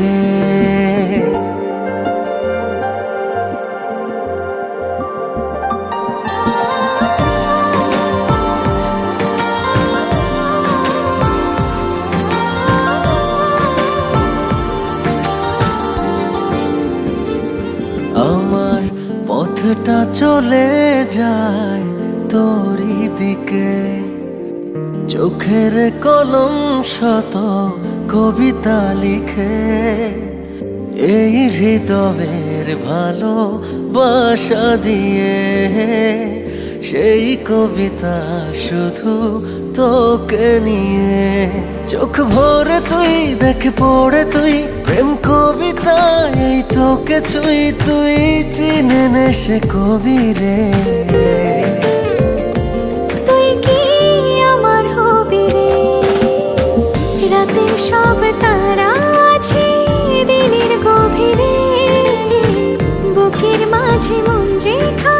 রে আমার পথটা চলে যায় তোরই দিকে। চোখের কলম শত কবিতা লিখে, এই হৃদয়ের ভালো বাসা দিয়ে সেই কবিতা শুধু তোকে নিয়ে। চোখ ভরে তুই, দেখ পড়ে তুই, প্রেম কবিতা এই তোকে ছুই, তুই চিনে নে সে কবি রে। সব তারা আছে দিনের গভীরে। বুকের মাঝে মন সেখানে